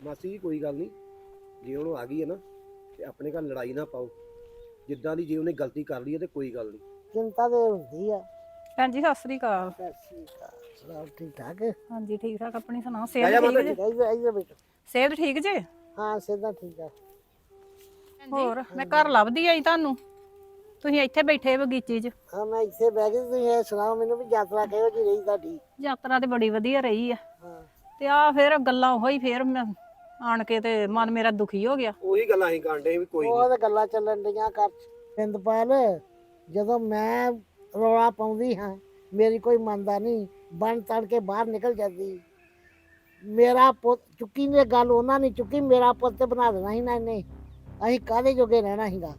ਮਾਸੀ ਜੀ ਕੋਈ ਗੱਲ ਨਹੀਂ। ਜੇ ਉਹਨੂੰ ਆ ਗਈ ਹੈ ਨਾ ਤੇ ਆਪਣੇ ਘਰ ਲੜਾਈ ਨਾ ਪਾਓ। ਜਿੱਦਾਂ ਦੀ ਜੇ ਉਹਨੇ ਗਲਤੀ ਕਰ ਲਈ ਹੈ ਤੇ ਕੋਈ ਗੱਲ ਨਹੀਂ। ਚਿੰਤਾ ਤੇ ਹੁੰਦੀ ਆ। ਭੈਣ ਜੀ ਸਤਿ ਸ੍ਰੀ ਅਕਾਲ। ਸਲਾਮ ਠੀਕ ਠਾਕ? ਹਾਂਜੀ ਠੀਕ ਠਾਕ। ਆਪਣੀ ਸੁਣਾਓ ਸਿਹਤ ਠੀਕ ਜੀ। ਇੱਧਰ ਇੱਧਰ ਬੈਠੋ ਸਿਹਤ ਠੀਕ ਜੇ? ਹਾਂ ਸਿੱਧਾ ਠੀਕ ਆ। ਹੋਰ ਮੈਂ ਘਰ ਲੱਭਦੀ ਆਈ ਤੁਹਾਨੂੰ। ਤੁਸੀਂ ਇੱਥੇ ਬੈਠੇ ਬਗੀਚੀ 'ਚ। ਹਾਂ ਮੈਂ ਇੱਥੇ ਬਹਿ ਕੇ ਤੁਸੀਂ ਇਹ ਸੁਣਾਓ ਮੈਨੂੰ ਵੀ ਯਾਤਰਾ ਕਿਹੋ ਜਿਹੀ ਰਹੀ ਤੁਹਾਡੀ? ਯਾਤਰਾ ਤੇ ਬੜੀ ਵਧੀਆ ਰਹੀ ਆ। ਹਾਂ। ਤੇ ਆ ਫਿਰ ਗੱਲਾਂ ਉਹੀ ਫਿਰ ਮੈਂ ਆਣ ਕੇ ਤੇ ਮਨ ਮੇਰਾ ਦੁਖੀ ਹੋ ਗਿਆ। ਉਹੀ ਗੱਲਾਂ ਅਸੀਂ ਕਾਂਡੇ ਵੀ ਕੋਈ ਉਹ ਨਹੀਂ ਤਾਂ ਗੱਲਾਂ ਚੱਲਣ ਡੀਆਂ ਕਰ ਪਿੰਦਪਾਲ ਜਦੋਂ ਮੈਂ ਰੌਲਾ ਪਾਉਂਦੀ ਹਾਂ ਮੇਰੀ ਕੋਈ ਮੰਨਦਾ ਨਹੀਂ ਬਣ ਤੜ ਕੇ ਬਾਹਰ ਨਿਕਲ ਜਾਂਦੀ। ਮੇਰਾ ਪੁੱਤ ਚੁੱਕੀ ਨੇ ਗੱਲ ਉਹਨਾਂ ਨੇ ਚੁੱਕੀ ਮੇਰਾ ਪੁੱਤ ਤੇ ਬਣਾ ਦੇਣਾ ਸੀ ਨਾ ਇਹਨੇ। ਅਸੀਂ ਕਾਹਦੇ ਜੋਗੇ ਰਹਿਣਾ ਸੀਗਾ?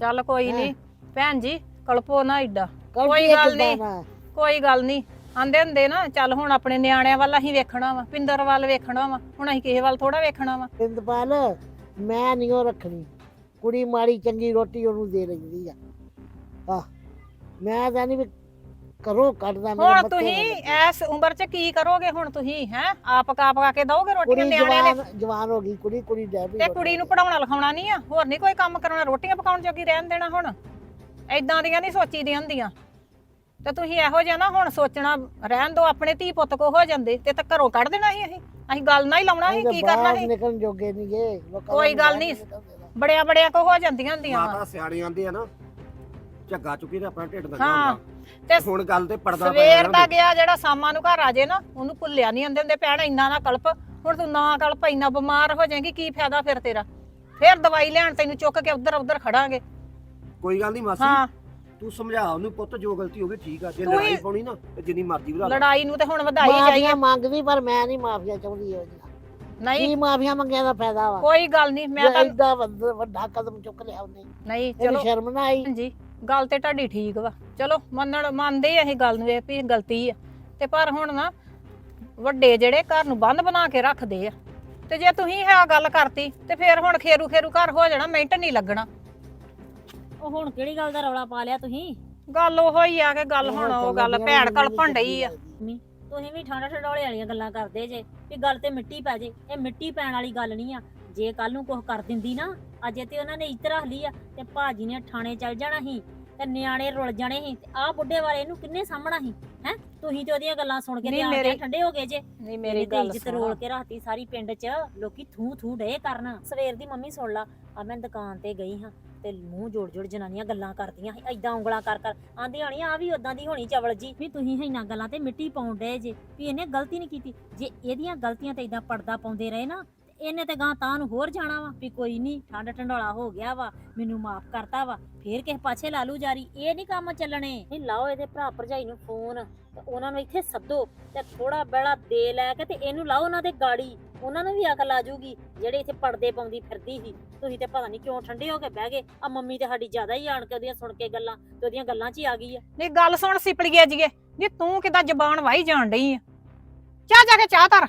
ਚੱਲ ਕੋਈ ਨਹੀਂ ਭੈਣ ਜੀ ਕਲਪੋ ਨਾ ਏਡਾ। ਕੋਈ ਗੱਲ। ਨਾ? ਕੋਈ ਗੱਲ ਨਹੀਂ ਆਂਦੇ ਹੁੰਦੇ ਨਾ ਚੱਲ ਹੁਣ ਆਪਣੇ ਨਿਆਣਿਆਂ ਵੱਲ ਅਸੀਂ ਵੇਖਣਾ ਵਾ ਪਿੰਦਰ ਵੱਲ ਵੇਖਣਾ ਵਾ ਹੁਣ ਅਸੀਂ ਕਿਸੇ ਵੱਲ ਥੋੜਾ ਵੇਖਣਾ ਵਾ। ਪਿੰਦਪਾਲ ਮੈਂ ਨਹੀਂ ਉਹ ਰੱਖਣੀ ਕੁੜੀ ਮਾੜੀ ਚੰਗੀ ਰੋਟੀ ਉਹਨੂੰ ਦੇ ਲੈਂਦੀ ਆ। ਆ ਮੈਂ ਤਾਂ ਨਹੀਂ ਕਰੋ ਕੱਢਦਾ ਮੇਰੇ ਹੁਣ ਤੁਸੀਂ। ਇਸ ਉਮਰ 'ਚ ਕੀ ਕਰੋਗੇ ਹੁਣ ਤੁਸੀਂ ਹੈ? ਆਪ ਕਾ ਪਕਾ ਕੇ ਦਓਗੇ ਰੋਟੀਆਂ ਕੁੜੀ ਨਿਆਣਿਆਂ ਨੇ ਜਵਾਨ ਜਵਾਨ ਹੋ ਗਈ ਕੁੜੀ ਕੁੜੀ ਡੈ ਪਈ ਤੇ ਕੁੜੀ ਨੂੰ ਪੜਾਉਣਾ ਲਿਖਾਉਣਾ ਨਹੀਂ ਆ? ਹੋਰ ਨਹੀਂ ਕੋਈ ਕੰਮ ਕਰਾਉਣਾ ਰੋਟੀਆਂ ਪਕਾਉਣ ਜੋਗੀ ਰਹਿਣ ਦੇਣਾ ਹੁਣ? ਐਦਾਂ ਦੀਆਂ ਨਹੀਂ ਸੋਚੀਦੀਆਂ ਹੁੰਦੀਆਂ। ਤੇ ਤੁਸੀਂ ਇਹੋ ਜਿਹਾ ਨਾ ਹੁਣ ਸੋਚਣਾ ਰਹਿਣ ਦੋ ਆਪਣੇ ਧੀ ਪੁੱਤ ਕੋ ਹੋ ਜਾਂਦੇ ਤੇ ਤਾਂ ਘਰੋਂ ਕੱਢ ਦੇਣਾ ਸੀ ਅਸੀਂ। ਅਸੀਂ ਗੱਲ ਨਾ ਹੀ ਲਾਉਣਾ ਸੀ ਕੀ ਕਰਨਾ ਸੀ? ਨਿਕਲਣ ਜੋਗੇ ਨਹੀਂ ਗੇ। ਲੋਕਾਂ ਕੋਈ ਗੱਲ ਨਹੀਂ। ਬੜਿਆ ਬੜਿਆ ਕੋ ਹੋ ਜਾਂਦੀਆਂ ਹੁੰਦੀਆਂ। ਮਾਤਾ ਸਿਆਣੇ ਆਂਦੇ ਆ ਨਾ ਝੱਗਾ ਚੁੱਕੀ ਤੇ ਆਪਣਾ ਢਿੱਡ ਦਾ ਹਾਂ ਹੁੰਦਾ। ਤੇ ਹੁਣ ਗੱਲ ਤੇ ਪੜਦਾ ਸਵੇਰ ਦਾ ਗਿਆ ਜਿਹੜਾ ਸਾਮਾਂ ਨੂੰ ਘਰ ਆ ਜੇ ਨਾ ਉਹਨੂੰ ਭੁੱਲਿਆ ਨਹੀਂ ਆਂਦੇ ਹੁੰਦੇ ਭੈਣ ਇੰਨਾ ਨਾ ਕਲਪ ਹੁਣ ਤੂੰ ਨਾ ਕਲਪ ਇੰਨਾ ਬਿਮਾਰ ਹੋ ਜਾਏਗੀ ਕੀ ਫਾਇਦਾ ਫਿਰ ਤੇਰਾ? ਫਿਰ ਦਵਾਈ ਲੈਣ ਤੈਨੂੰ ਚੁੱਕ ਕੇ ਉਧਰ ਉਧਰ ਖੜਾਂਗੇ। ਕੋਈ ਗੱਲ ਨਹੀਂ ਮਾਸੀ ਹਾਂ। ਤੂੰ ਸਮਝਾ ਉਹਨੂੰ ਪੁੱਤ ਜੋ ਗਲਤੀ ਹੋ ਗਈ ਠੀਕ ਆ। ਜੇ ਤੂੰ ਲੜਾਈ ਹੀ- ਪਾਉਣੀ ਨਾ ਤੇ ਜਿੰਨੀ ਮਰਜ਼ੀ ਵਧਾ ਲੈ। ਲੜਾਈ ਨੂੰ ਤੇ ਹੁਣ ਵਧਾਈ ਜਾਈਏ। ਮਾਫੀਆਂ ਮੰਗਦੀ ਪਰ ਮੈਂ ਨਹੀਂ ਮਾਫੀਆ ਚਾਹੁੰਦੀ ਉਹ ਜੀ ਨਹੀਂ। ਕੀ ਮਾਫੀਆ ਮੰਗਿਆ ਦਾ ਫਾਇਦਾ ਵਾ? ਕੋਈ ਗੱਲ ਨਹੀਂ ਮੈਂ ਤਾਂ ਏਡਾ ਵੱਡ- ਕਦਮ ਚੁੱਕ ਲਿਆ ਉਹਨੇ। ਨਹੀਂ ਇਹਨੂੰ ਚਲੋ। ਸ਼ਰਮ ਨਾ ਆਈ। ਜੀ ਗੱਲ ਤੇ ਤੁਹਾਡੀ ਠੀਕ ਵਾ। ਚਲੋ ਮੰਨਣ ਮੰਨਦੇ ਆ ਇਹ ਗੱਲ ਨੂੰ ਇਹ ਵੀ ਗਲਤੀ ਆ। ਤੇ ਪਰ ਹੁਣ ਨਾ ਵੱਡੇ ਜਿਹੜੇ ਘਰ ਨੂੰ ਬੰਦ ਬਣਾ ਕੇ ਰੱਖਦੇ ਆ। ਤੇ ਜੇ ਤੁਸੀਂ ਇਹ ਗੱਲ ਕਰਤੀ ਤੇ ਫਿਰ ਹੁਣ ਖੇਰੂ ਖੇਰੂ ਘਰ ਹੋ ਜਾਣਾ ਮਿੰਟ ਨਹੀਂ ਲੱਗਣਾ। ਉਹ ਹੁਣ ਕਿਹੜੀ ਗੱਲ ਦਾ ਰੌਲਾ ਪਾ ਲਿਆ ਤੁਸੀਂ? ਗੱਲ ਉਹੋ ਹੀ ਆ ਕਿ ਗੱਲ ਹੁਣ ਉਹ ਗੱਲ ਭੈਣ ਕਲਪਣ ਡਈ ਆ। ਤੁਸੀਂ ਵੀ ਠੰਡਾ ਠੰਡੋਲੇ ਵਾਲੀਆਂ ਗੱਲਾਂ ਕਰਦੇ ਜੇ ਵੀ ਗੱਲ ਤੇ ਮਿੱਟੀ ਪੈ ਜੇ। ਇਹ ਮਿੱਟੀ ਪੈਣ ਵਾਲੀ ਗੱਲ ਨਹੀਂ ਆ। ਜੇ ਕੱਲ ਨੂੰ ਕੁਝ ਕਰ ਦਿੰਦੀ ਨਾ ਅਜੇ ਤੇ ਉਹਨਾਂ ਨੇ ਇੱਜ਼ਤ ਰੱਖ ਲਈ ਆ ਤੇ ਭਾਜੀ ਨੇ ਥਾਣੇ ਚੱਲ ਜਾਣਾ ਸੀ ਤੇ ਨਿਆਣੇ ਰੁਲ ਜਾਣੇ ਸੀ ਤੇ ਆਹ ਬੁੱਢੇ ਵਾਲੇ ਇਹਨੂੰ ਕਿੰਨੇ ਸਾਹਮਣਾ ਸੀ ਹੈ? ਤੁਸੀਂ ਤੇ ਉਹਦੀਆਂ ਗੱਲਾਂ ਸੁਣ ਕੇ ਨਹੀਂ, ਮੇਰੀ- ਠੰਡੇ ਹੋ ਗਏ ਜੇ? ਨਹੀਂ ਮੇਰੀ ਇਹਨੇ ਤੇ ਗੱਲ ਇੱਜ਼ਤ ਸੁਣ। ਰੋਲ ਕੇ ਰੱਖਤੀ ਸਾਰੀ ਪਿੰਡ 'ਚ। ਲੋਕੀ ਥੂ ਥੂ ਡੇ ਕਰਨ। ਸਵੇਰ ਦੀ ਮੰਮੀ ਸੁਣ ਲਾ। ਆ ਮੈਂ ਦੁਕਾਨ ਤੇ ਗਈ ਹਾਂ। ਤੇ ਮੂੰਹ ਜੋੜ ਜੋੜ ਜਨਾਨੀਆਂ ਗੱਲਾਂ ਕਰਦੀਆਂ ਸੀ ਐਦਾਂ ਉਂਗਲਾਂ ਕਰ ਕਰ ਆਂਦੀ ਹੋਣੀ ਆ ਵੀ ਉਦਾਂ ਦੀ ਹੋਣੀ ਚਵਲ ਜੀ। ਵੀ ਤੁਸੀਂ ਇਹਨਾਂ ਗੱਲਾਂ ਤੇ ਮਿੱਟੀ ਪਾਉਣ ਡਏ ਜੇ, ਵੀ ਇਹਨੇ ਗਲਤੀ ਨਹੀਂ ਕੀਤੀ। ਜੇ ਇਹਦੀਆਂ ਗਲਤੀਆਂ ਤੇ ਇਦਾਂ ਪਰਦਾ ਪਾਉਂਦੇ ਰਹੇ ਨਾ, ਤੇ ਇਹਨੇ ਤੇ ਗਾਂ ਤਾਂ ਨੂੰ ਹੋਰ ਜਾਣਾ ਵਾ, ਵੀ ਕੋਈ ਨਹੀਂ ਠੰਡ ਢੰਡੋਲਾ ਹੋ ਗਿਆ ਵਾ, ਮੈਨੂੰ ਮਾਫ ਕਰਤਾ ਵਾ, ਫੇਰ ਕਿਸੇ ਪਾਛੇ ਲਾ ਲੂ ਜਾਰੀ, ਇਹ ਨਹੀਂ ਕੰਮ ਚੱਲਣੇ। ਨਹੀਂ, ਲਾਓ ਇਹਦੇ ਭਰਾ ਭਰਜਾਈ ਨੂੰ ਫੋਨ, ਤੇ ਉਹਨਾਂ ਨੂੰ ਇੱਥੇ ਸੱਦੋ, ਤੇ ਥੋੜਾ ਬੜਾ ਦੇ ਲੈ ਕੇ ਤੇ ਇਹਨੂੰ ਲਾਓ ਉਹਨਾਂ ਦੇ ਗਾੜੀ। ਉਹਨਾਂ ਨੂੰ ਵੀ ਅਕਲ ਆ ਜਾਊਗੀ ਜਿਹੜੇ ਇੱਥੇ ਪਰਦੇ ਪਾਉਂਦੀ ਫਿਰਦੀ ਸੀ। ਤੁਸੀਂ ਤੇ ਪਤਾ ਨਹੀਂ ਕਿਉਂ ਠੰਡੇ ਹੋ ਕੇ ਬਹਿ ਗਏ। ਆ ਮੰਮੀ ਤੇ ਸਾਡੀ ਜ਼ਿਆਦਾ ਹੀ ਆਣ ਕੇ ਉਹਦੀਆਂ ਸੁਣ ਕੇ ਗੱਲਾਂ ਤੇ ਉਹਦੀਆਂ ਗੱਲਾਂ 'ਚ ਹੀ ਆ ਗਈ ਆ। ਨਹੀਂ ਗੱਲ ਸੁਣ ਸਿਪਲੀਏ ਜੀਏ। ਜੀ ਤੂੰ ਕਿਦਾਂ ਜ਼ਬਾਨ ਵਾਈ ਜਾਣ ਡਈ ਆ? ਚਾਹ ਜਾ ਕੇ ਚਾਹ ਧਰ।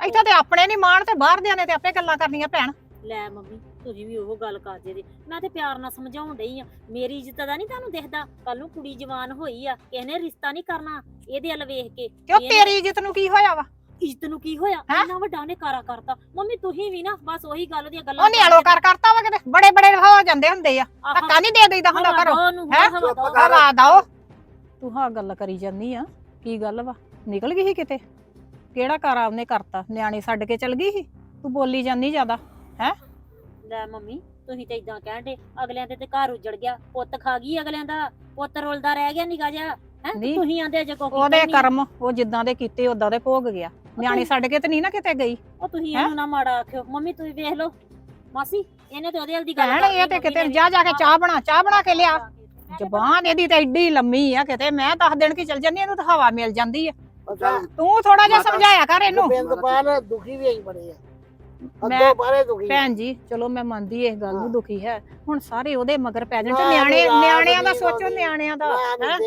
ਇੱਥੇ ਤੇ ਆਪਣੇ ਨਹੀਂ ਮਾਣ ਤੇ ਬਾਹਰ ਦਿਆਂ ਨੇ ਤੇ ਆਪੇ ਗੱਲਾਂ ਕਰਨੀਆਂ ਭੈਣ। ਲੈ ਮੰਮੀ ਤੁਸੀਂ ਵੀ ਉਹ ਗੱਲ ਕਰਦੇ ਦੇ ਮੈਂ ਤੇ ਪਿਆਰ ਨਾਲ ਸਮਝਾਉਣ ਡਈ ਆ। ਮੇਰੀ ਇੱਜ਼ਤ ਦਾ ਨਹੀਂ ਤੁਹਾਨੂੰ ਦਿਖਦਾ। ਕੱਲ ਨੂੰ ਕੁੜੀ ਜਵਾਨ ਹੋਈ ਆ ਕਿਸੇ ਨੇ ਰਿਸ਼ਤਾ ਨਹੀਂ ਕਰਨਾ। ਇਹਦੇ ਵੱਲ ਵੇਖ ਕੇ ਤੇ ਉਹ ਤੇਰੀ ਇੱਜ਼ਤ ਨੂੰ ਕੀ ਹੋਇਆ ਵਾ? ਇੱਜ਼ਤ ਨੂੰ ਕੀ ਹੋਇਆ? ਹੈਂ? ਇੰਨਾ ਵੱਡਾ ਨੇ ਕਾਰਾ ਕਰਤਾ। ਮੰਮੀ ਤੁਸੀਂ ਵੀ ਨਾ ਬਸ ਉਹੀ ਗੱਲ ਦੀਆਂ ਗੱਲਾਂ ਉਹ ਨਿਆਲੋ ਕਰ ਕਰਤਾ ਵਾ ਕਿਤੇ? ਬੜੇ ਬੜੇ ਹੋ ਜਾਂਦੇ ਹੁੰਦੇ ਆ। ਧੱਕਾ ਨਹੀਂ ਦੇ ਦਈਦਾ ਹੁੰਦਾ ਘਰੋਂ। ਹੈਂ? ਹਵਾ ਦਓ। ਤੂੰ ਹਾਂ ਗੱਲ ਕਰੀ ਜਾਂਦੀ ਆ। ਕੀ ਗੱਲ ਵਾ? ਨਿਕਲ ਗਈ ਸੀ ਕਿਤੇ? ਕਿਹੜਾ ਕਾਰਾ ਉਹਨੇ ਕਰਤਾ? ਨਿਆਣੇ ਛੱਡ ਕੇ ਚਲ ਗਈ ਸੀ? ਤੂੰ ਬੋਲੀ ਜਾਂਦੀ ਜ਼ਿਆਦਾ। ਲੈ ਮੰਮੀ ਤੁਸੀਂ ਤੇ ਇਦਾਂ ਕਹਿੰਦੇ ਅਗਲਿਆਂ ਦੇ ਤੇ ਘਰ ਉਜੜ ਗਿਆ। ਪੁੱਤ ਖਾ ਗਈ ਅਗਲਿਆਂ ਦਾ। ਪੁੱਤ ਰੁਲਦਾ ਰਹਿ ਗਿਆ ਨਿਕਾ ਜਾ ਹੈ? ਨਹੀਂ। ਤੁਸੀਂ ਆਂਦੇ ਜੇ ਕੋਈ ਉਹਦੇ ਕਰਮ ਉਹ ਜਿੱਦਾਂ ਦੇ ਕੀਤੇ ਉਦਾਂ ਦੇ ਭੋਗ ਗਿਆ। ਨਿਆਣੇ ਛੱਡ ਕੇ ਤੇ ਨਹੀਂ ਨਾ ਕਿਤੇ ਗਈ। ਉਹ ਤੁਸੀਂ? ਇਹਨੂੰ ਨਾ ਮਾੜਾ ਆਖਿਓ। ਮੰਮੀ ਤੁਸੀਂ ਵੇਖ ਲਓ। ਮਾਸੀ ਇਹਨੇ ਤੇ ਉਹਦੇ ਵੱਲ ਦੀ ਗੱਲ ਭੈਣ ਇਹ ਤੇ ਕਿਤੇ ਜਾ ਜਾ ਕੇ ਚਾਹ ਬਣਾ ਚਾਹ ਬਣਾ ਕੇ ਲਿਆ। ਜ਼ਬਾਨ ਇਹਦੀ ਤੇ ਐਡੀ ਲੰਮੀ ਆ ਕਿਤੇ। ਮੈਂ ਦੱਸ ਦਿਨ ਕੀ ਚਲ ਜੰਨੀ ਇਹਨੂੰ ਤਾਂ ਹਵਾ ਮਿਲ ਜਾਂਦੀ ਆ। ਤੂੰ ਥੋੜਾ ਜਿਹਾ ਸਮਝਾਇਆ ਕਰ ਇਹਨੂੰ। ਪਿੰਦਪਾਲ ਦੁਖੀ ਵੀ ਆਈ ਬੜੇ ਆ। ਮੈਂ ਬਾਰੇ ਦੁਖੀ ਭੈਣ ਜੀ ਚਲੋ ਮੈਂ ਮੰਨਦੀ ਇਸ ਗੱਲ। ਨੂੰ ਦੁਖੀ ਹੈ। ਹੁਣ ਸਾਰੇ ਉਹਦੇ ਮਗਰ ਪੈ ਜਾਣ। ਤੇ ਨਿਆਣੇ ਨਿਆਣਿਆਂ ਦਾ ਸੋਚੋ। ਨਿਆਣਿਆਂ ਦਾ ਹੈਂ?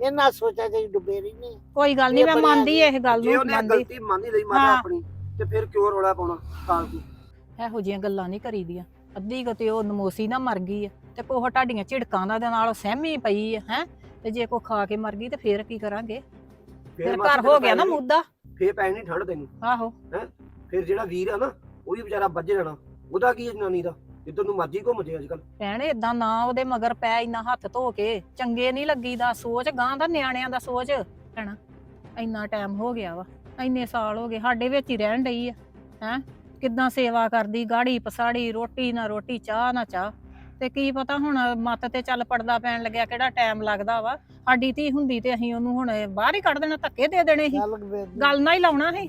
ਇਹਨਾਂ ਸੋਚਾਂ ਚ ਹੀ ਡੁੱਬੇ ਰਹਿੰਦੇ ਕੋਈ ਗੱਲ ਨਹੀਂ ਇਹ ਮੈਂ ਮੰਨਦੀ। ਇਸ ਗੱਲ ਜੇ ਨੂੰ ਉਹਨੇ ਮੰਨਦੀ। ਗਲਤੀ ਮੰਨ ਹੀ ਲਈ ਮਾਤਾ ਹਾਂ। ਆਪਣੀ ਤੇ ਫਿਰ ਕਿਉਂ ਰੋਲਾ ਪਾਉਣਾ ਫਾਲਤੂ ਇਹੋ ਜਿਹੀਆਂ ਗੱਲਾਂ ਨਹੀਂ ਕਰੀਦੀਆਂ। ਅੱਧੀ ਕਿਤੇ ਉਹ ਨਮੋਸੀ ਨਾ ਮਰ ਗਈ ਆ ਤੇ ਕੋਹ ਤੁਹਾਡੀਆਂ ਝਿੜਕਾਂ ਦਾ ਦੇ ਨਾਲ ਸਹਿਮੀ ਪਈ ਆ ਹੈ? ਤੇ ਜੇ ਕੋ ਖਾ ਕੇ ਮਰ ਗਈ ਤੇ ਫੇਰ ਕੀ ਕਰਾਂਗੇ? ਫਿਰ ਮਾਸੀ ਘਰ ਹੋ ਤੈਨੂੰ ਗਿਆ ਨਾ ਪੈਣੀ- ਮੁੱਦਾ। ਫੇਰ ਪੈ ਨਹੀਂ ਠੰਡ ਤੈਨੂੰ ਆਹੋ। ਫਿਰ ਜਿਹੜਾ ਵੀਰ ਆ ਨਾ ਉਹ ਵੀ ਵਿਚਾਰਾ ਵੱਜ ਜਾਣਾ। ਉਹਦਾ ਕੀ ਹੈ ਜਨਾਨੀ ਦਾ? ਜਿੱਧਰ ਨੂੰ ਮਰਜ਼ੀ ਘੁੰਮ ਜੇ ਅੱਜ ਕੱਲ ਭੈਣ ਇਦਾਂ ਨਾ ਉਹਦੇ ਮਗਰ ਪੈ ਇੰਨਾ ਹੱਥ ਧੋ ਕੇ ਚੰਗੇ ਨਹੀਂ ਲੱਗੀਦਾ ਸੋਚ ਗਾਂ ਦਾ ਨਿਆਣਿਆਂ ਦਾ ਸੋਚ ਹੈਨਾ ਇੰਨਾ ਟਾਈਮ ਹੋ ਗਿਆ ਵਾ ਇੰਨੇ ਸਾਲ ਹੋ ਗਏ ਸਾਡੇ ਵਿੱਚ ਹੀ ਰਹਿਣ ਡਈ ਆ ਹੈ? ਕਿੱਦਾਂ ਸੇਵਾ ਕਰਦੀ ਗਾੜੀ ਪਸਾੜੀ ਰੋਟੀ ਨਾ ਰੋਟੀ ਚਾਹ ਨਾ ਚਾਹ। ਤੇ ਕੀ ਪਤਾ ਹੁਣ ਮੱਤ ਤੇ ਚੱਲ ਪੜਦਾ ਪੈਣ ਲੱਗਿਆ ਕਿਹੜਾ ਟਾਈਮ ਲੱਗਦਾ ਵਾ। ਸਾਡੀ ਧੀ ਹੁੰਦੀ ਤੇ ਅਸੀਂ ਉਹਨੂੰ ਹੁਣ ਬਾਹਰ ਹੀ ਕੱਢ ਦੇਣਾ ਧੱਕੇ ਦੇ ਦੇਣੇ ਸੀ। ਗੱਲ ਨਾ ਹੀ ਲਾਉਣਾ ਸੀ।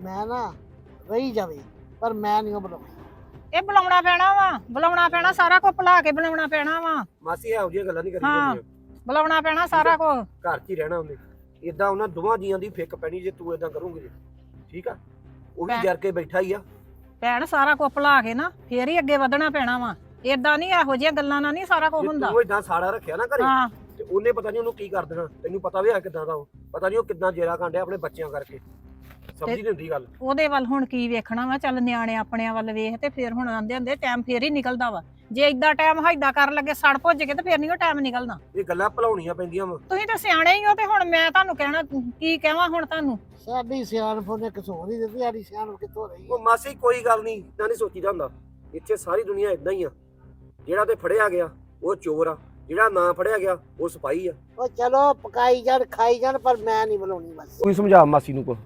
ਮੈਂ ਨਾ ਰਹੀ ਜਾਵੇ ਪਰ ਮੈਂ ਨਹੀਂ ਉਹ ਬਣਾਉਣਾ। ਇਹ ਬੁਲਾਉਣਾ ਪੈਣਾ ਵਾ ਬੁਲਾਉਣਾ ਪੈਣਾ ਸਾਰਾ ਕੁਝ ਭੁਲਾ ਕੇ ਬੁਲਾਉਣਾ ਪੈਣਾ ਵਾ। ਮਾਸੀ ਇਹੋ ਜਿਹੀਆਂ ਗੱਲਾਂ ਨਹੀਂ ਹਾਂ। ਬੁਲਾਉਣਾ ਪੈਣਾ ਸਾਰਾ ਕੁਝ ਘਰ 'ਚ ਹੀ ਰਹਿਣਾ ਉਹਨੇ। ਇਦਾਂ ਉਹਨਾਂ ਦੋਵਾਂ ਜੀਆਂ ਦੀ ਫਿੱਕ ਪੈਣੀ ਜੇ ਤੂੰ ਇਦਾਂ ਕਰੂੰਗੀ ਜੇ। ਠੀਕ ਆ? ਉਹ ਵੀ ਜਰ ਕੇ ਬੈਠਾ ਹੀ ਆ। ਭੈਣ ਸਾਰਾ ਕੁਝ ਭੁਲਾ ਕੇ ਨਾ ਫੇਰ ਹੀ ਅੱਗੇ ਵਧਣਾ ਪੈਣਾ ਵਾ। ਏਦਾਂ ਨਹੀਂ ਇਹੋ ਜਿਹੀਆਂ ਗੱਲਾਂ ਨਾਲ ਨਹੀਂ ਸਾਰਾ ਕੁਝ ਜੇ ਹੁੰਦਾ। ਤੂੰ ਇਦਾਂ ਸਾੜਾ ਰੱਖਿਆ ਨਾ ਘਰੇ ਹਾਂ। ਤੇ ਉਹਨੇ ਪਤਾ ਨਹੀਂ ਉਹਨੂੰ ਕੀ ਕਰ ਦੇਣਾ। ਤੈਨੂੰ ਪਤਾ ਵੀ ਆ ਕਿਦਾਂ ਦਾ ਉਹ। ਪਤਾ ਨਹੀਂ ਉਹ ਕਿਦਾਂ ਜੇਰਾ ਕਾਂਡਿਆ ਆਪਣੇ ਬੱਚਿਆਂ ਕਰਕੇ। ਸਮਝ ਨਹੀਂ ਹੁੰਦੀ ਗੱਲ। ਉਹਦੇ ਵੱਲ ਹੁਣ ਕੀ ਵੇਖਣਾ ਵਾ ਚੱਲ ਨਿਆਣੇ ਆਪਣਿਆਂ ਵੱਲ ਵੇਖ ਤੇ ਫੇਰ ਹੁਣ ਆਂਦੇ ਹੁੰਦੇ ਟਾਈਮ ਫੇਰ ਹੀ ਨਿਕਲਦਾ ਵਾ। ਜੇ ਇਦਾਂ ਟਾਈਮ ਹਾਈਦਾ ਕਰਨ ਲੱਗੇ ਸੜ ਭੁੱਜ ਕੇ ਤੇ ਫੇਰ ਨਹੀਂ ਉਹ ਟਾਈਮ ਨਿਕਲਣਾ। ਇਹ ਗੱਲਾਂ ਭਲਾਉਣੀਆਂ ਪੈਂਦੀਆਂ ਵਾ। ਤੁਸੀਂ ਤਾਂ ਸਿਆਣੇ ਹੀ ਹੋ ਤੇ ਹੁਣ ਮੈਂ ਤੁਹਾਨੂੰ ਕਹਿਣਾ ਕੀ ਕਹਾਂ ਹੁਣ ਤੁਹਾਨੂੰ? ਸਾਡੀ ਸਿਆਣਪ ਉਹਨੇ ਕਿਸੋਂ ਨਹੀਂ ਦਿੱਤੀ ਸਾਡੀ ਸਿਆਣਪ ਕਿੱਥੋਂ ਰਹੀ ਉਹ ਮਾਸੀ ਕੋਈ ਗੱਲ ਨਹੀਂ ਇਦਾਂ ਨਹੀਂ ਸੋਚੀਦਾ ਹੁੰਦਾ। ਇੱਥੇ ਸਾਰੀ ਦੁਨੀਆ ਇਦਾਂ ਹੀ ਆ। ਜਿਹੜਾ ਤੇ ਫੜਿਆ ਗਿਆ ਉਹ ਚੋਰ ਆ। ਜਿਹੜਾ ਨਾ ਫੜਿਆ ਗਿਆ ਉਹ ਸਿਪਾਹੀ ਆ। ਉਹ ਚਲੋ ਪਕਾਈ ਜਾਣ ਖਾਈ ਜਾਣ ਪਰ ਮੈਂ ਨਹੀਂ ਬਣਾਉਣੀ ਬਸ ਕੋਈ ਸਮਝਾ ਮਾਸੀ ਨੂੰ ਕੋ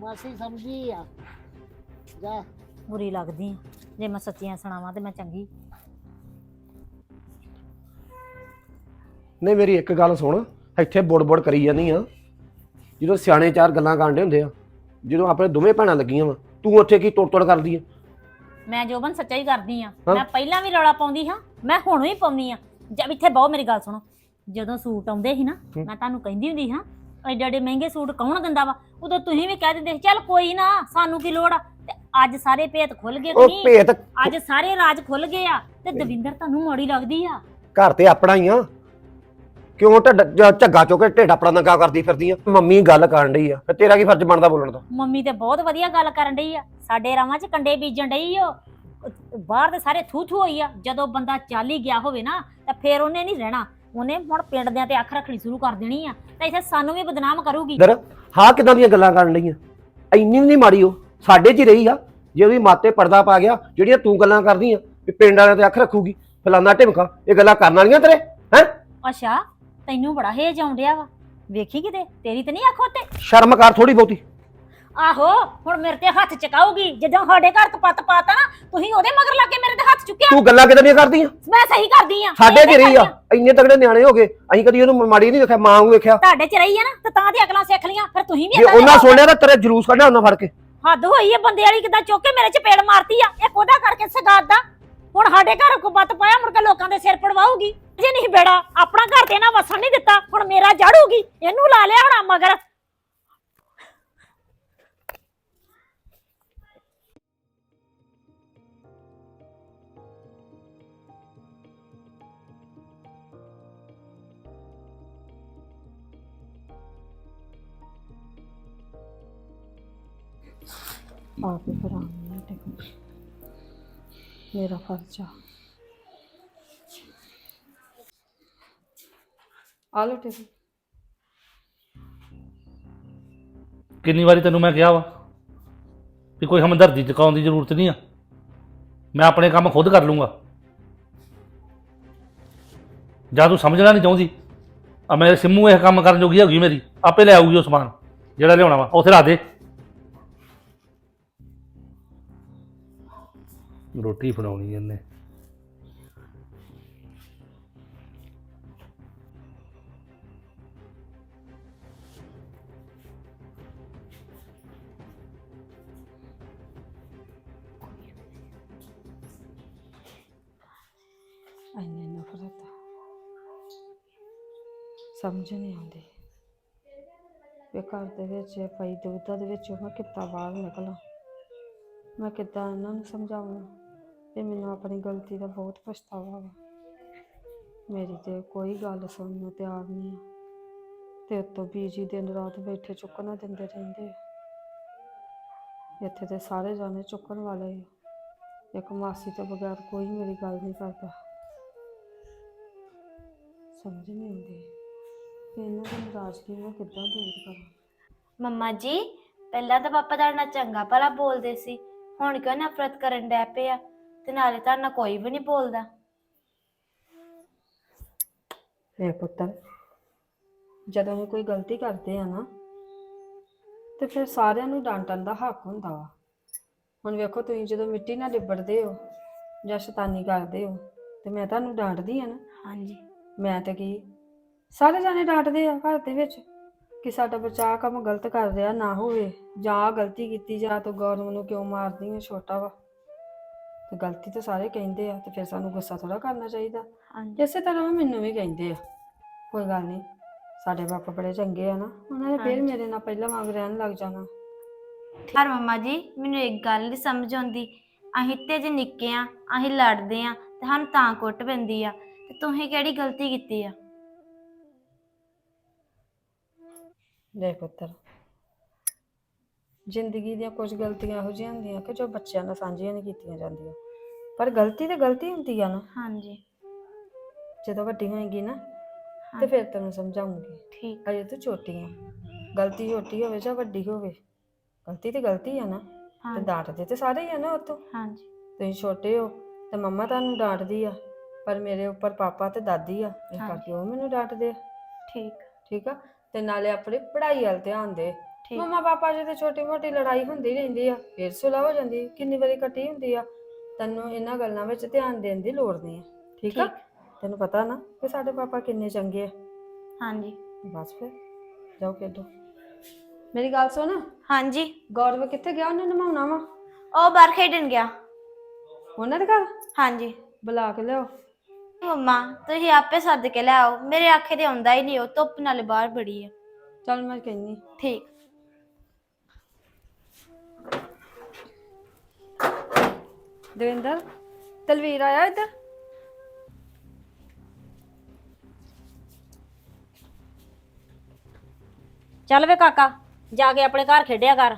ਮਾਸੀ ਸਮਝੀ ਆ। ਜਾ। ਬੁਰੀ ਲੱਗਦੀ ਆ। ਜੇ ਮੈਂ ਸੱਚੀਆਂ ਸੁਣਾਵਾਂ ਤੇ ਮੈਂ ਚੰਗੀ। ਨਹੀਂ ਮੇਰੀ ਇੱਕ ਗੱਲ ਸੁਣ। ਇੱਥੇ ਬੁੜ-ਬੁੜ ਕਰੀ ਜਾਂਦੀ ਆ। ਜਦੋਂ ਸਿਆਣੇ ਚਾਰ ਗੱਲਾਂ ਕਾਂਡੇ ਹੁੰਦੇ ਆ ਜਦੋਂ ਆਪਣੇ ਦੋਵੇਂ ਭੈਣਾਂ ਲੱਗੀਆਂ ਵਾ ਤੂੰ ਉੱਥੇ ਕੀ ਤੋੜ-ਤੋੜ ਕਰਦੀ ਆ? ਮੈਂ ਜੋਬਨ ਸੱਚਾ ਹੀ ਕਰਦੀ ਆ। ਹਾਂ। ਮੈਂ ਪਹਿਲਾਂ ਵੀ ਰੌਲਾ ਪਾਉਂਦੀ ਹਾਂ ਮੈਂ ਹੁਣ ਵੀ ਪਾਉਂਦੀ ਆ। ਜਦ ਇੱਥੇ ਬਹੁ ਮੇਰੀ ਗੱਲ ਸੁਣੋ। ਜਦੋਂ ਸੂਟ ਆਉਂਦੇ ਸੀ ਨਾ ਹੂੰ। ਮੈਂ ਤੁਹਾਨੂੰ ਕਹਿੰਦੀ ਹੁੰਦੀ ਹਾਂ ਐਡੇ ਐਡੇ ਮਹਿੰਗੇ ਸੂਟ ਕੌਣ ਦਿੰਦਾ ਵਾ? ਉਦੋਂ ਤੁਸੀਂ ਵੀ ਕਹਿ ਦਿੰਦੇ ਸੀ, ਚੱਲ ਕੋਈ ਨਾ ਸਾਨੂੰ ਕੀ ਲੋੜ ਆ? ਤੇ ਅੱਜ ਸਾਰੇ ਭੇਤ ਖੁੱਲ ਗਏ ਕਿ ਉਹ ਨਹੀਂ? ਭੇਤ ਅੱਜ ਸਾਰੇ ਰਾਜ ਖੁੱਲ ਗਏ ਆ ਤੇ ਦਵਿੰਦਰ ਤੁਹਾਨੂੰ ਮੋੜੀ ਲੱਗਦੀ ਆ। ਘਰ ਤੇ ਆਪਣਾ ਹੀ ਆ। ਕਿਉਂ ਢੱਡ ਝੱਗਾ ਚੁੱਕ ਕੇ ਢਿੱਡ ਆਪਣਾ ਨੰਗਾ ਕਰਦੀ ਫਿਰਦੀ ਆ? ਮੰਮੀ ਗੱਲ ਕਰਨ ਡਈ ਆ। ਫਿਰ ਤੇਰਾ ਕੀ ਫਰਜ਼ ਬਣਦਾ ਬੋਲਣ ਦਾ? ਮੰਮੀ ਤੇ ਬਹੁਤ ਵਧੀਆ ਗੱਲ ਕਰਨ ਡਈ ਆ। ਸਾਡੇ ਰਾਵਾਂ 'ਚ ਕੰਡੇ ਬੀਜਣ ਡਈ ਓ। ਬਾਹਰ ਦੇ ਸਾਰੇ ਥੂ ਥੂ ਹੋਈ ਆ। ਜਦੋਂ ਬੰਦਾ ਚੱਲ ਹੀ ਗਿਆ ਹੋਵੇ ਨਾ ਤਾਂ ਫੇਰ ਉਹਨੇ ਨਹੀਂ ਰਹਿਣਾ। ਉਹਨੇ ਹੁਣ ਪਿੰਡ ਦਿਆਂ ਤੇ ਅੱਖ ਰੱਖਣੀ ਸ਼ੁਰੂ ਕਰ ਦੇਣੀ ਆ ਤਾਂ ਇੱਥੇ ਸਾਨੂੰ ਵੀ ਬਦਨਾਮ ਕਰੂਗੀ। ਦਰ ਹਾਂ ਕਿਦਾਂ ਦੀਆਂ ਗੱਲਾਂ ਕਰਨ ਡਈਆਂ ਇੰਨੀ ਵੀ ਨਹੀਂ ਮਾੜੀ ਉਹ ਸਾਡੇ 'ਚ ਹੀ ਰਹੀ ਆ। ਜੇ ਉਹਦੀ ਮਾਤੇ ਪਰਦਾ ਪਾ ਗਿਆ ਜਿਹੜੀਆਂ ਤੂੰ ਗੱਲਾਂ ਕਰਦੀਆਂ ਵੀ ਪਿੰਡ ਵਾਲਿਆਂ ਤੇ ਅੱਖ ਰੱਖੂਗੀ ਫਲਾਨਾ ਢਿਮਕਾ ਇਹ ਗੱਲਾਂ ਕਰਨ ਵਾਲੀਆਂ ਤੇਰੇ ਹੈ? ਅੱਛਾ ਤੈਨੂੰ ਬੜਾ ਹੇਜ ਆਉਂਦਿਆ ਵਾ। ਵੇਖੀ ਕਿਤੇ ਤੇਰੀ ਤੇ ਨਹੀਂ ਅੱਖ ਉੱਤੇ? ਸ਼ਰਮ ਕਰ ਥੋੜੀ ਬਹੁਤੀ। ਆਹੋ ਹੁਣ ਮੇਰੇ ਤੇ ਹੱਥ ਚਕਾਉਗੀ ਜਦੋਂ ਸਾਡੇ ਘਰ ਕਪੱਤ ਪਾਤਾ ਨਾ ਤੁਸੀਂ ਉਹਦੇ ਮਗਰ ਲੱਗ ਕੇ ਮੇਰੇ ਤੇ ਹੱਥ ਚੁੱਕਿਆ। ਤੂੰ ਗੱਲਾਂ ਕਿਦਾਂ ਦੀਆਂ ਕਰਦੀਆਂ ਮੈਂ ਸਹੀ ਕਰਦੀ ਆ ਸਾਡੇ 'ਚ ਰਹੀ ਆ। ਇੰਨੇ ਤਗੜੇ ਨਿਆਣੇ ਹੋ ਗਏ ਅਸੀਂ ਕਦੀ ਉਹਨੂੰ ਮਾੜੀ ਨਹੀਂ ਵੇਖਿਆ ਮਾਂ ਨੂੰ ਵੇਖਿਆ। ਤੁਹਾਡੇ 'ਚ ਰਹੀ ਆ ਨਾ ਤੇ ਤਾਂ ਦੀ ਅਕਲਾਂ ਸਿੱਖ ਲੀਆਂ ਫਿਰ ਤੁਸੀਂ ਵੀ ਜੇ ਏਦਾਂ ਦੇ ਉਹਨਾਂ। ਸੁਣਿਆ ਤਾਂ ਤੇਰੇ ਜਲੂਸ ਕੱਢਿਆ ਉਹਨਾਂ ਫੜ ਕੇ। ਹੱਦ ਹੋਈ ਹੈ ਬੰਦੇ ਵਾਲੀ ਕਿਦਾਂ ਚੁੱਕ ਕੇ ਮੇਰੇ ਚਪੇੜ ਮਾਰਤੀ ਆ। ਇਹ ਕੋਦਾ ਕਰਕੇ ਸਗਾਤ ਦਾ। ਹੁਣ ਸਾਡੇ ਘਰ ਕੋ ਬੱਤ ਪਾਇਆ ਮੁੜ ਕੇ ਲੋਕਾਂ ਦੇ ਸਿਰ ਪੜਵਾਉਗੀ ਜੇ ਨਹੀਂ ਬੇੜਾ ਆਪਣਾ ਘਰ ਤੇ ਨਾ ਵਸਣ ਨਹੀਂ ਦਿੱਤਾ ਹੁਣ ਮੇਰਾ ਜਾੜੂਗੀ। ਇਹਨੂੰ ਲਾ ਲਿਆ ਹੋਣਾ ਮਗਰ। ਆਪ ਹੀ ਕਰਾਂਗੀ ਟਿਕ ਮੇਰਾ ਫਰਜ਼ ਆ ਆ ਲੋ ਟਿਕ ਕਿੰਨੀ ਵਾਰੀ ਤੈਨੂੰ ਮੈਂ ਕਿਹਾ ਵਾ ਵੀ ਕੋਈ ਹਮਦਰਦੀ ਚੁਕਾਉਣ ਦੀ ਜ਼ਰੂਰਤ ਨਹੀਂ ਆ? ਮੈਂ ਆਪਣੇ ਕੰਮ ਖੁਦ ਕਰ ਲੂੰਗਾ। ਜਾਂ ਤੂੰ ਸਮਝਣਾ ਨਹੀਂ ਚਾਹੁੰਦੀ? ਆ ਮੇਰੇ ਸਿੰਮੂ ਇਹ ਕੰਮ ਕਰਨ ਜੋਗੀ ਹੈਗੀ ਮੇਰੀ। ਆਪੇ ਲੈ ਆਊਗੀ ਉਹ ਸਮਾਨ ਜਿਹੜਾ ਲਿਆਉਣਾ ਵਾ ਉੱਥੇ ਲਾ ਦੇ। ਰੋਟੀ ਬਣਾਉਣੀ ਇਹਨੇ। ਇੰਨੀ ਨਫ਼ਰਤ ਸਮਝ ਨਹੀਂ ਆਉਂਦੀ। ਵੀ ਘਰ ਦੇ ਵਿੱਚ ਪਈ ਦੁੱਧਾਂ ਦੇ ਵਿੱਚੋਂ ਮੈਂ ਕਿੱਦਾਂ ਬਾਹਰ ਨਿਕਲਾਂ। ਮੈਂ ਕਿੱਦਾਂ ਇਹਨਾਂ ਨੂੰ ਸਮਝਾਵਾਂ? ਕਿ ਮੈਨੂੰ ਆਪਣੀ ਗਲਤੀ ਦਾ ਬਹੁਤ ਪਛਤਾਵਾ ਵਾ। ਮੇਰੀ ਤੇ ਕੋਈ ਗੱਲ ਸੁਣਨ ਨੂੰ ਤਿਆਰ ਨਹੀਂ ਆ। ਤੇ ਉੱਤੋਂ ਬੀਜੀ ਦਿਨ ਰਾਤ ਬੈਠੇ ਚੁੱਕਣਾ ਦਿੰਦੇ ਰਹਿੰਦੇ ਆ। ਇੱਥੇ ਤੇ ਸਾਰੇ ਜਾਣੇ ਚੁੱਕਣ ਵਾਲੇ ਆ। ਇੱਕ ਮਾਸੀ ਤੋਂ ਬਗੈਰ ਕੋਈ ਮੇਰੀ ਗੱਲ ਨਹੀਂ ਕਰਦਾ। ਸਮਝ ਨਹੀਂ ਆਉਂਦੀ। ਕਿ ਇਹਨਾਂ ਦੀ ਨਾਰਾਜ਼ਗੀ ਮੈਂ ਕਿੱਦਾਂ ਦੂਰ ਕਰਾਂ? ਮੰਮਾ ਜੀ, ਪਹਿਲਾਂ ਤਾਂ ਪਾਪਾ ਤੁਹਾਡੇ ਨਾਲ ਚੰਗਾ ਭਲਾ ਬੋਲਦੇ ਸੀ। ਹੁਣ ਕਿਉਂ ਨਫ਼ਰਤ ਕਰਨ ਡੈ ਪਏ ਆ? ਤੇ ਨਾਲੇ ਤੁਹਾਡੇ ਨਾਲ ਕੋਈ ਵੀ ਨਹੀਂ ਬੋਲਦਾ। ਵੇ ਪੁੱਤਰ ਜਦੋਂ ਵੀ ਕੋਈ ਗਲਤੀ ਕਰਦੇ ਆ ਨਾ ਤੇ ਫਿਰ ਸਾਰਿਆਂ ਨੂੰ ਡਾਂਟਣ ਦਾ ਹੱਕ ਹੁੰਦਾ ਵਾ। ਹੁਣ ਵੇਖੋ ਤੁਸੀਂ ਜਦੋਂ ਮਿੱਟੀ ਨਾਲ ਲਿਬੜਦੇ ਹੋ ਜਾਂ ਸ਼ੈਤਾਨੀ ਕਰਦੇ ਹੋ ਤੇ ਮੈਂ ਤੁਹਾਨੂੰ ਡਾਂਟਦੀ ਆ ਨਾ। ਹਾਂਜੀ। ਮੈਂ ਤੇ ਕੀ ਸਾਰੇ ਜਾਣੇ ਡਾਂਟਦੇ ਆ ਘਰ ਦੇ ਵਿੱਚ ਕਿ ਸਾਡਾ ਬੱਚਾ ਆਹ ਕੰਮ ਗਲਤ ਕਰ ਰਿਹਾ ਨਾ ਹੋਵੇ ਜਾਂ ਆਹ ਗਲਤੀ ਕੀਤੀ ਜਾਂ ਤੂੰ ਗੌਰਵ ਨੂੰ ਕਿਉਂ ਮਾਰਦੀ ਹੈ ਛੋਟਾ ਵਾ। ਤੇ ਗਲਤੀ ਤਾਂ ਸਾਰੇ ਕਹਿੰਦੇ ਆ ਤੇ ਫਿਰ ਸਾਨੂੰ ਗੁੱਸਾ ਥੋੜਾ ਕਰਨਾ ਚਾਹੀਦਾ। ਹਾਂਜੀ। ਇਸੇ ਤਰ੍ਹਾਂ ਮੈਨੂੰ ਵੀ ਕਹਿੰਦੇ ਆ ਕੋਈ ਗੱਲ ਨਹੀਂ ਸਾਡੇ ਪਾਪਾ ਬੜੇ ਚੰਗੇ ਆ ਨਾ ਉਹਨਾਂ ਨੇ ਫਿਰ। ਮੇਰੇ ਨਾਲ ਪਹਿਲਾਂ ਵਾਂਗ ਰਹਿਣ ਲੱਗ ਜਾਣਾ। ਪਰ ਮੰਮਾ ਜੀ ਮੈਨੂੰ ਇੱਕ ਗੱਲ ਨਹੀਂ ਸਮਝ ਆਉਂਦੀ। ਅਸੀਂ ਤੇ ਜੇ ਨਿੱਕੇ ਆ ਅਸੀਂ ਲੜਦੇ ਆ ਤੇ ਸਾਨੂੰ ਤਾਂ ਕੁੱਟ ਪੈਂਦੀ ਆ। ਤੇ ਤੁਸੀਂ ਕਿਹੜੀ ਗਲਤੀ ਕੀਤੀ ਆ? ਦੇਖ ਪੁੱਤਰ ਜ਼ਿੰਦਗੀ ਦੀਆਂ ਕੁਝ ਗਲਤੀਆਂ ਇਹੋ ਜਿਹੀਆਂ ਹੁੰਦੀਆਂ ਕਿ ਜੋ ਬੱਚਿਆਂ ਨਾਲ ਸਾਂਝੀਆਂ ਨਹੀਂ ਕੀਤੀਆਂ ਜਾਂਦੀਆਂ। ਪਰ ਗਲਤੀ ਤੇ ਗਲਤੀ ਹੁੰਦੀ ਆ ਨਾ। ਹਾਂਜੀ। ਜਦੋਂ ਵੱਡੀ ਹੋਏਗੀ ਨਾ ਤੇ। ਫਿਰ ਤੈਨੂੰ ਸਮਝਾਉਂਗੀ। ਠੀਕ। ਅਜੇ ਤੂੰ ਛੋਟੀ ਆ। ਗਲਤੀ ਛੋਟੀ ਹੋਵੇ ਜਾਂ ਵੱਡੀ ਹੋਵੇ ਗਲਤੀ ਤੇ ਗਲਤੀ ਆ ਨਾ। ਤੇ ਡਾਂਟਦੇ ਤੇ ਸਾਰੇ ਹੀ ਆ ਨਾ ਉਤੋਂ ਹਾਂਜੀ। ਤੁਸੀਂ ਛੋਟੇ ਹੋ ਤੇ ਮੰਮਾ ਤੁਹਾਨੂੰ ਡਾਂਟਦੀ ਆ ਪਰ ਮੇਰੇ ਉੱਪਰ ਪਾਪਾ ਤੇ ਦਾਦੀ ਆ। ਇਸ ਹਾਂਜੀ। ਕਰਕੇ ਉਹ ਮੈਨੂੰ ਡਾਂਟਦੇ ਆ। ਠੀਕ। ਠੀਕ ਆ? ਤੇ ਨਾਲੇ ਆਪਣੀ ਪੜ੍ਹਾਈ ਵੱਲ ਧਿਆਨ ਦੇ। ਠੀਕ। ਮੰਮਾ ਪਾਪਾ ਜੀ ਤੇ ਛੋਟੀ ਮੋਟੀ ਲੜਾਈ ਹੁੰਦੀ ਰਹਿੰਦੀ ਆ ਫਿਰ ਸੁਲਾ ਹੋ ਜਾਂਦੀ ਕਿੰਨੀ ਵਾਰੀ ਇਕੱਠੀ ਹੁੰਦੀ ਆ। ਤੈਨੂੰ ਇਹਨਾਂ ਗੱਲਾਂ ਵਿੱਚ ਧਿਆਨ ਦੇਣ ਦੀ ਲੋੜ ਨਹੀਂ ਆ ਠੀਕ ਆ। ਤੈਨੂੰ ਪਤਾ ਨਾ ਕਿ ਸਾਡੇ ਪਾਪਾ ਕਿੰਨੇ ਚੰਗੇ ਆ। ਹਾਂਜੀ। ਬਸ ਫਿਰ ਜਾਓ ਖੇਡੋ। ਮੇਰੀ ਗੱਲ ਸੁਣ। ਹਾਂਜੀ। ਗੌਰਵ ਕਿੱਥੇ ਗਿਆ? ਉਹਨੇ ਨਮਾਉਣਾ ਵਾ। ਉਹ ਬਾਹਰ ਖੇਡਣ ਗਿਆ। ਉਹਨਾਂ ਦੇ ਘਰ? ਹਾਂਜੀ। ਬੁਲਾ ਕੇ ਲਿਆਓ। ਮੰਮਾ ਤੁਸੀਂ ਆਪੇ ਸੱਦ ਕੇ ਲੈ ਆਓ। ਮੇਰੇ ਆਖੇ ਤੇ ਆਉਂਦਾ ਹੀ ਨਹੀਂ ਉਹ ਧੁੱਪ ਨਾਲੇ ਬਾਹਰ ਬੜੀ ਆ। ਚੱਲ ਮੈਂ ਕਹਿੰਨੀ ਠੀਕ। ਦਵਿੰਦਰ ਤਲਵੀਰ ਆਇਆ ਇੱਧਰ? ਚੱਲ ਵੇ ਕਾਕਾ, ਜਾ ਕੇ ਆਪਣੇ ਘਰ ਖੇਡਿਆ ਕਰ।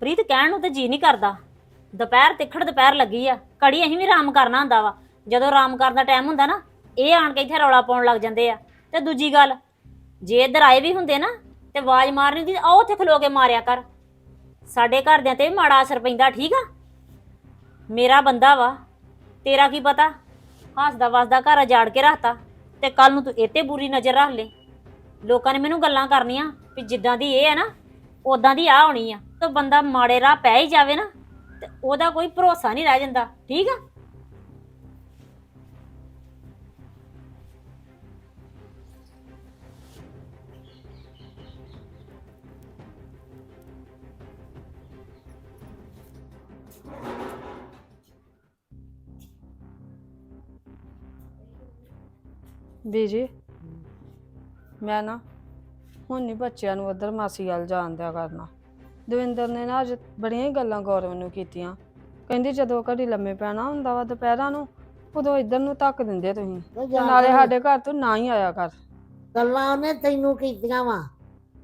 ਪ੍ਰੀਤ ਕਹਿਣ ਨੂੰ ਤੇ ਜੀ ਨਹੀਂ ਕਰਦਾ। ਦੁਪਹਿਰ ਤਿੱਖੜ ਦੁਪਹਿਰ ਲੱਗੀ ਆ। ਕੜੀ ਅਸੀਂ ਵੀ ਆਰਾਮ ਕਰਨਾ ਹੁੰਦਾ ਵਾ। ਜਦੋਂ ਆਰਾਮ ਕਰਨ ਦਾ ਟਾਈਮ ਹੁੰਦਾ ਨਾ, ਇਹ ਆਣ ਕੇ ਇੱਥੇ ਰੌਲਾ ਪਾਉਣ ਲੱਗ ਜਾਂਦੇ ਆ। ਤੇ ਦੂਜੀ ਗੱਲ, ਜੇ ਇੱਧਰ ਆਏ ਵੀ ਹੁੰਦੇ ਨਾ, ਤੇ ਆਵਾਜ਼ ਮਾਰਨੀ ਦੀ ਆਓ ਉੱਥੇ ਖਲੋ ਕੇ ਮਾਰਿਆ ਕਰ। ਸਾਡੇ ਘਰਦਿਆਂ ਤੇ ਵੀ ਮਾੜਾ ਅਸਰ ਪੈਂਦਾ, ਠੀਕ ਆ? ਮੇਰਾ ਬੰਦਾ ਵਾ, ਤੇਰਾ ਕੀ ਪਤਾ? ਹੱਸਦਾ ਵਸਦਾ ਘਰ ਉਜਾੜ ਕੇ ਰੱਖਤਾ ਤੇ ਕੱਲ ਨੂੰ ਤੂੰ ਇਹ ਤੇ ਬੁਰੀ ਨਜ਼ਰ ਰੱਖ ਲੈ। ਲੋਕਾਂ ਨੇ ਮੈਨੂੰ ਗੱਲਾਂ ਕਰਨੀਆਂ ਵੀ ਜਿੱਦਾਂ ਦੀ ਇਹ ਹੈ ਨਾ ਉਦਾਂ ਦੀ ਆ ਹੋਣੀ ਆ। ਤਾਂ ਬੰਦਾ ਮਾੜੇ ਰਾਹ ਪੈ ਹੀ ਜਾਵੇ ਨਾ, ਤੇ ਉਹਦਾ ਕੋਈ ਭਰੋਸਾ ਨਹੀਂ ਰਹਿ ਜਾਂਦਾ, ਠੀਕ ਆ? ਬੀਜੀ ਮੈਂ ਨਾ ਹੁਣ ਨਹੀਂ ਬੱਚਿਆਂ ਨੂੰ ਉਧਰ ਮਾਸੀ ਵੱਲ ਜਾਣ ਦਿਆ ਕਰਨਾ। ਦਵਿੰਦਰ ਨੇ ਨਾ ਅੱਜ ਬੜੀਆਂ ਹੀ ਗੱਲਾਂ ਗੌਰਵ ਨੂੰ ਕੀਤੀਆਂ। ਕਹਿੰਦੀ ਜਦੋਂ ਘੜੀ ਲੰਮੇ ਪੈਣਾ ਹੁੰਦਾ ਵਾ ਦੁਪਹਿਰਾਂ ਨੂੰ ਉਦੋਂ ਇੱਧਰ ਨੂੰ ਧੱਕ ਦਿੰਦੇ ਤੁਸੀਂ। ਤੇ ਤੇ ਜਾ ਨਾਲੇ ਸਾਡੇ ਘਰ ਤੋਂ ਨਾ ਹੀ ਆਇਆ ਕਰ। ਗੱਲਾਂ ਉਹਨੇ ਤੈਨੂੰ ਕੀਤੀਆਂ ਵਾ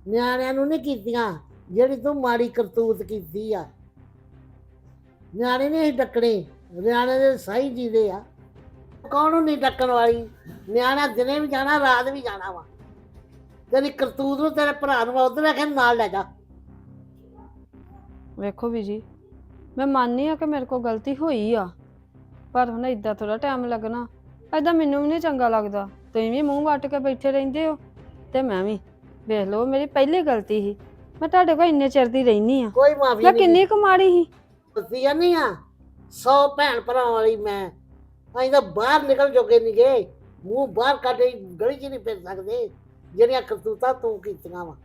ਨਿਆਣਿਆਂ ਨੂੰ ਨਹੀਂ ਕੀਤੀਆਂ ਜਿਹੜੀ ਤੂੰ ਮਾੜੀ ਕਰਤੂਤ ਕੀਤੀ ਆ। ਨਿਆਣੇ ਨਹੀਂ ਡੱਕਣੇ ਨਿਆਣੇ ਦੇ ਸਹੀ ਜੀਦੇ ਆ। ਕੌਣ ਨਹੀਂ ਡੱਕਣ ਵਾਲੀ? ਨਿਆਣਾ ਦਿਨੇ ਵੀ ਜਾਣਾ ਰਾਤ ਵੀ ਜਾਣਾ ਵਾ। ਤੇਰੀ ਕਰਤੂਤ ਨੂੰ ਤੇਰੇ ਭਰਾ ਨੂੰ ਉਧਰ ਆਖੇ ਨਾਲ ਲੈ ਜਾ। ਵੇਖੋ ਬੀਜੀ ਮੈਂ ਮੰਨਨੀ ਆ ਕਿ ਮੇਰੇ ਕੋਲ ਗਲਤੀ ਹੋਈ ਆ ਪਰ ਹੁਣ ਇਦਾਂ ਥੋੜਾ ਟਾਈਮ ਲੱਗਣਾ। ਐਦਾਂ ਮੈਨੂੰ ਵੀ ਨਹੀਂ ਚੰਗਾ ਲੱਗਦਾ। ਤੁਸੀਂ ਵੀ ਮੂੰਹ ਵੱਟ ਕੇ ਬੈਠੇ ਰਹਿੰਦੇ ਹੋ ਤੇ ਮੈਂ ਵੀ। ਵੇਖ ਲਓ ਮੇਰੀ ਪਹਿਲੀ ਗਲਤੀ ਸੀ। ਮੈਂ ਤੁਹਾਡੇ ਕੋਲ ਇੰਨੇ ਚਿਰ ਦੀ ਰਹਿਨੀ ਆ ਕੋਈ ਮਾਫੀ ਮੈਂ ਨਹੀਂ ਕਿੰਨੀ ਕਮਾੜੀ ਸੀ? ਦਿੱਤੀ ਨਹੀਂ ਆ। ਸੌ ਭੈਣ ਭਰਾਵਾਂ ਵਾਲੀ ਮੈਂ। ਅਸੀਂ ਤਾਂ ਬਾਹਰ ਨਿਕਲ ਜੋਗੇ ਨਹੀਂ ਗਏ ਮੂੰਹ ਬਾਹਰ ਕੱਢ ਗਲੀ 'ਚ ਨਹੀਂ ਫਿਰ ਸਕਦੇ। ਜਿਹੜੀਆਂ ਕਰਤੂਤਾਂ ਤੂੰ ਕੀਤੀਆਂ ਵਾ।